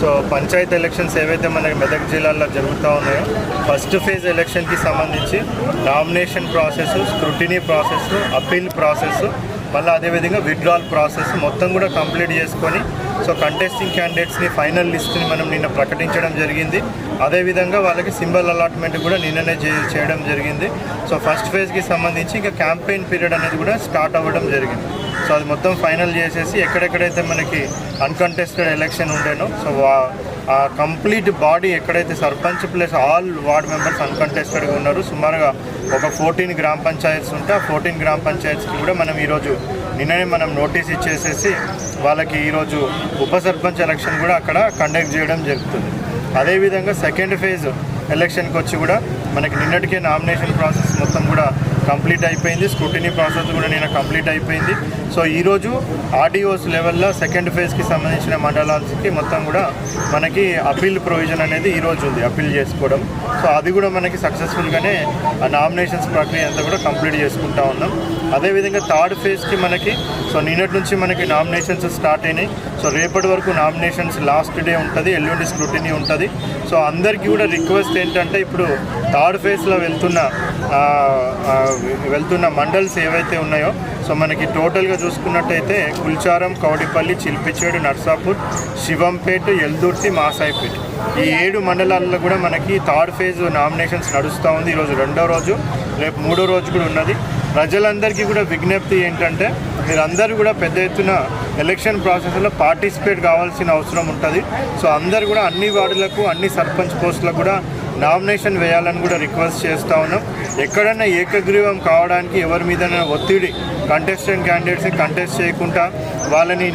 So panchayat elections ఏవైతే మనకి మెదక్ జిల్లాలో జరుగుతూ ఉన్నాయో ఫస్ట్ ఫేజ్ ఎలక్షన్కి సంబంధించి nomination process scrutiny process appeal process మళ్ళీ అదేవిధంగా విత్డ్రాల్ ప్రాసెస్ మొత్తం కూడా కంప్లీట్ చేసుకొని సో కంటెస్టింగ్ క్యాండిడేట్స్ని ఫైనల్ లిస్ట్ని మనం నిన్న ప్రకటించడం జరిగింది. అదేవిధంగా వాళ్ళకి సింబల్ అలాట్మెంట్ కూడా నిన్ననే చేయడం జరిగింది. సో ఫస్ట్ ఫేజ్కి సంబంధించి ఇంకా క్యాంపెయిన్ పీరియడ్ అనేది కూడా స్టార్ట్ అవ్వడం జరిగింది. సో అది మొత్తం ఫైనల్ చేసేసి ఎక్కడెక్కడైతే మనకి అన్కంటెస్టెడ్ ఎలక్షన్ ఉండేనో సో ఆ కంప్లీట్ బాడీ ఎక్కడైతే sarpanch plus all ward members అన్కంటెస్టెడ్గా ఉన్నారు సుమారుగా ఒక ఫోర్టీన్ గ్రామ పంచాయత్స్ ఉంటే ఆ ఫోర్టీన్ గ్రామ పంచాయత్స్కి కూడా మనం ఈరోజు నిన్ననే మనం నోటీస్ ఇచ్చేసేసి వాళ్ళకి ఈరోజు ఉప సర్పంచ్ ఎలక్షన్ కూడా అక్కడ కండక్ట్ చేయడం జరుగుతుంది. అదేవిధంగా సెకండ్ ఫేజ్ ఎలక్షన్కి వచ్చి కూడా మనకి నిన్నటికే నామినేషన్ ప్రాసెస్ మొత్తం కూడా కంప్లీట్ అయిపోయింది. స్క్రూటినీ ప్రాసెస్ కూడా నేను కంప్లీట్ అయిపోయింది. సో ఈరోజు ఆర్డీఓస్ లెవెల్లో సెకండ్ ఫేజ్కి సంబంధించిన మండలాలకి మొత్తం కూడా మనకి అప్పీల్ ప్రొవిజన్ అనేది ఈరోజు ఉంది అప్పీల్ చేసుకోవడం. సో అది కూడా మనకి సక్సెస్ఫుల్గానే ఆ నామినేషన్స్ ప్రక్రియ అంతా కూడా కంప్లీట్ చేసుకుంటా ఉన్నాం. అదేవిధంగా థర్డ్ ఫేజ్కి మనకి సో నిన్నటి నుంచి మనకి నామినేషన్స్ స్టార్ట్ అయినాయి. సో రేపటి వరకు నామినేషన్స్ లాస్ట్ డే ఉంటుంది ఎల్లుండి స్క్రూటినీ ఉంటుంది. సో అందరికీ కూడా రిక్వెస్ట్ ఏంటంటే ఇప్పుడు థర్డ్ ఫేజ్లో వెళ్తున్న వెళ్తున్న మండల్స్ ఏవైతే ఉన్నాయో సో మనకి టోటల్గా చూసుకున్నట్టయితే కుల్చారం కౌడిపల్లి చిల్పిచేడు నర్సాపూర్ శివంపేట ఎల్దుర్తి మాసాయిపేట. ఈ ఏడు మండలాల్లో కూడా మనకి థర్డ్ ఫేజ్ నామినేషన్స్ నడుస్తూ ఉంది. ఈరోజు రెండో రోజు రేపు మూడో రోజు కూడా ఉన్నది. ప్రజలందరికీ కూడా విజ్ఞప్తి ఏంటంటే మీరందరూ కూడా పెద్ద ఎత్తున ఎలక్షన్ ప్రాసెస్లో పార్టిసిపేట్ కావాల్సిన అవసరం ఉంటుంది. సో అందరు కూడా అన్ని వార్డులకు అన్ని సర్పంచ్ పోస్టులకు కూడా నామినేషన్ వేయాలని కూడా రిక్వెస్ట్ చేస్తూ ఉన్నాం. ఎక్కడన్నా ఏకగ్రీవం కావడానికి ఎవరి మీద ఒత్తిడి కంటెస్టెంట్ క్యాండిడేట్స్ని కంటెస్ట్ చేయకుండా వాళ్ళని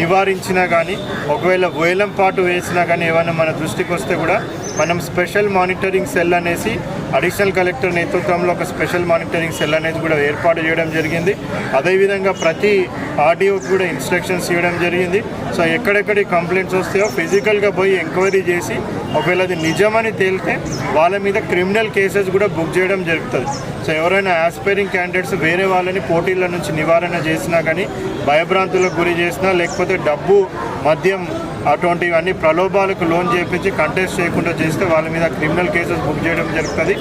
నివారించినా కానీ ఒకవేళ వేలం పాటు వేసినా కానీ ఏమైనా మన దృష్టికి వస్తే కూడా మనం స్పెషల్ మానిటరింగ్ సెల్ అనేసి అడిషనల్ కలెక్టర్ నేతృత్వంలో ఒక స్పెషల్ మానిటరింగ్ సెల్ అనేది కూడా ఏర్పాటు చేయడం జరిగింది. అదేవిధంగా ప్రతి ఆర్డీఓకి కూడా ఇన్స్ట్రక్షన్స్ ఇవ్వడం జరిగింది. సో ఎక్కడెక్కడ కంప్లైంట్స్ వస్తాయో ఫిజికల్గా పోయి ఎంక్వైరీ చేసి ఒకవేళ అది నిజమని తేలితే వాళ్ళ మీద క్రిమినల్ కేసెస్ కూడా బుక్ చేయడం జరుగుతుంది. సో ఎవరైనా ఆస్పైరింగ్ క్యాండిడేట్స్ వేరే వాళ్ళని పోటీల నుంచి నివారణ చేసినా కానీ భయభ్రాంతులకు గురి చేసినా లేకపోతే డబ్బు మద్యం అటువంటివన్నీ ప్రలోభాలకు లోన్ చేపించి కంటెస్ట్ చేయకుండా చేస్తే వాళ్ళ మీద క్రిమినల్ కేసెస్ బుక్ చేయడం జరుగుతుంది.